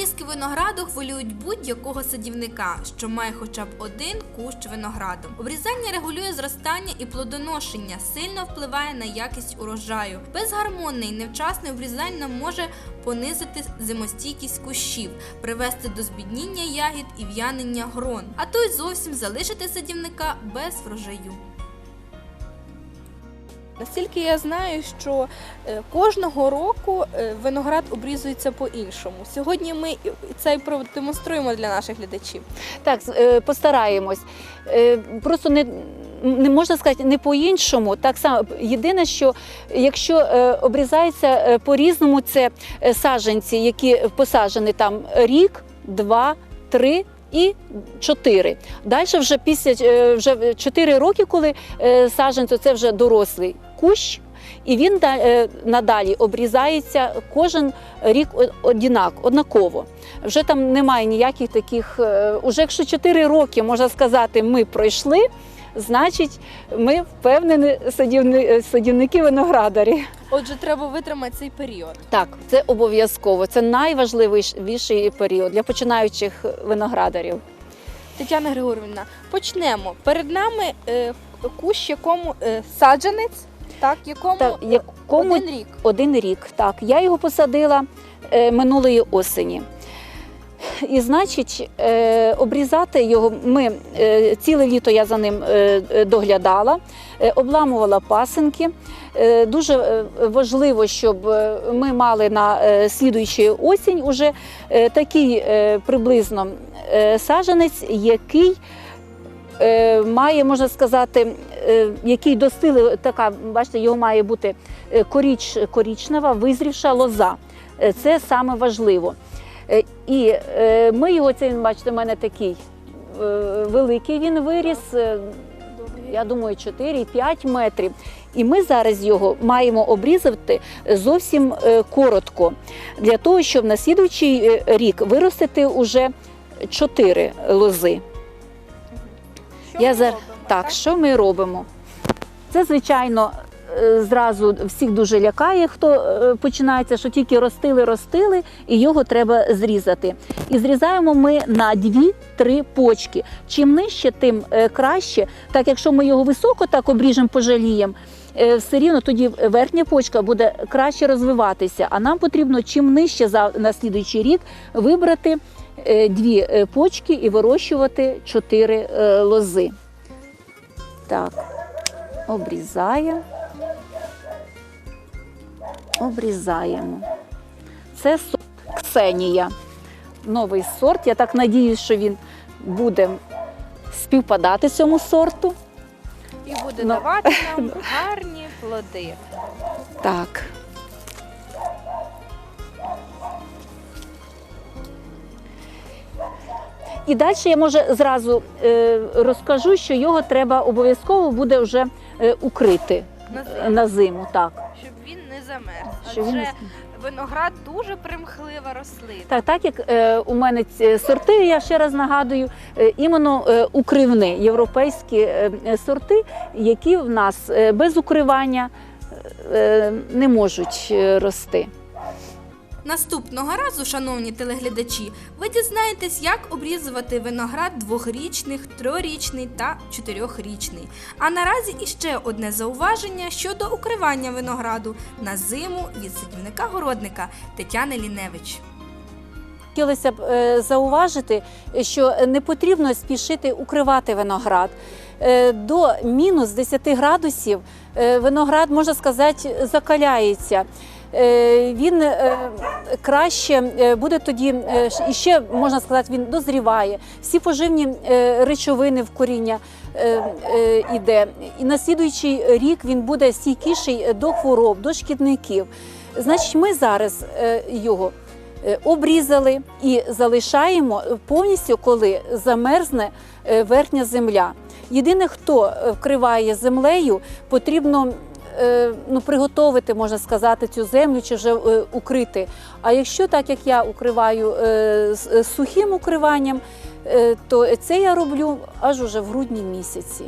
Обрізки винограду хвилюють будь-якого садівника, що має хоча б один кущ винограду. Обрізання регулює зростання і плодоношення, сильно впливає на якість урожаю. Безгармонне і невчасне обрізання може понизити зимостійкість кущів, привести до збідніння ягід і в'янення грон, а то й зовсім залишити садівника без врожаю. Настільки я знаю, що е, кожного року е, виноград обрізується по-іншому. Сьогодні ми це і продемонструємо для наших глядачів. Так, е, постараємось. Просто не, не можна сказати не по-іншому. Так само єдине, що якщо обрізається по-різному, це саджанці, які посаджені там рік, два, три. І чотири. Далі вже після вже чотири роки, коли саджанцю, це вже дорослий кущ, і він е, надалі обрізається кожен рік о- однак, однаково. Вже там немає ніяких таких. е, Уже якщо 4 роки, можна сказати, ми пройшли, значить, ми впевнені садівники виноградарі. Отже, треба витримати цей період. Так, це обов'язково. Це найважливіший період для починаючих виноградарів. Тетяна Григорівна, почнемо. Перед нами е, кущ, якому е, саджанець, так, якому Так, якому один рік. один рік. Так, я його посадила е, минулої осені. І значить, е, обрізати його ми е, ціле літо я за ним е, е, доглядала, е, обламувала пасинки. Е, Дуже е, важливо, щоб е, ми мали на е, слідуючу осінь уже е, такий е, приблизно е, саджанець, який е, має, можна сказати, який достили, така, бачите, його має бути е, коріч, корічнева, визрівша лоза. Е, Це саме важливо. Е, І е, ми його, це він, бачите, в мене такий е, великий він виріс, е, я думаю, 4-5 метрів. І ми зараз його маємо обрізати зовсім е, коротко, для того, щоб на слідуючий е, рік виростити уже 4 лози. Що Я ми за- робимо? Так, що ми робимо? Це, звичайно, е, зразу всіх дуже лякає, хто е, починається, що тільки ростили, ростили, і його треба зрізати. І зрізаємо ми на 2-3 почки. Чим нижче, тим е, краще. Так, якщо ми його високо так обріжемо, пожаліємо, все рівно тоді верхня почка буде краще розвиватися. А нам потрібно чим нижче за на слідуючий рік вибрати дві почки і вирощувати чотири лози. Так, обрізаємо. Обрізаємо. Це сорт Ксенія. Новий сорт. Я так надіюсь, що він буде співпадати цьому сорту. І буде Но... давати нам гарні плоди. Так. І далі я може зразу е, розкажу, що його треба обов'язково буде вже е, укрити На е, зиму, на зиму. Так. щоб він не замерз. Щоб він не виноград дуже примхлива рослина. Так, так як е, у мене ці сорти, я ще раз нагадую, е, іменно е, укривні європейські е, е, сорти, які в нас е, без укривання е, не можуть е, рости. Наступного разу, шановні телеглядачі, ви дізнаєтесь, як обрізувати виноград двохрічних, трьохрічний та чотирьохрічний. А наразі іще одне зауваження щодо укривання винограду на зиму від садівника-городника Тетяни Ліневич. Хотілося б е, зауважити, що не потрібно спішити укривати виноград. Е, До мінус 10 градусів е, виноград, можна сказати, закаляється. Е, Він е, краще е, буде тоді, і ще можна сказати, він дозріває. Всі поживні речовини в коріння е, е, іде. І на слідуючий рік він буде стійкіший до хвороб, до шкідників. Значить, ми зараз його обрізали і залишаємо повністю, коли замерзне верхня земля. Єдине, хто вкриває землею, потрібно ну, приготовити, можна сказати, цю землю чи вже е, укрити. А якщо так як я укриваю е, сухим укриванням, е, то це я роблю аж уже в грудні місяці.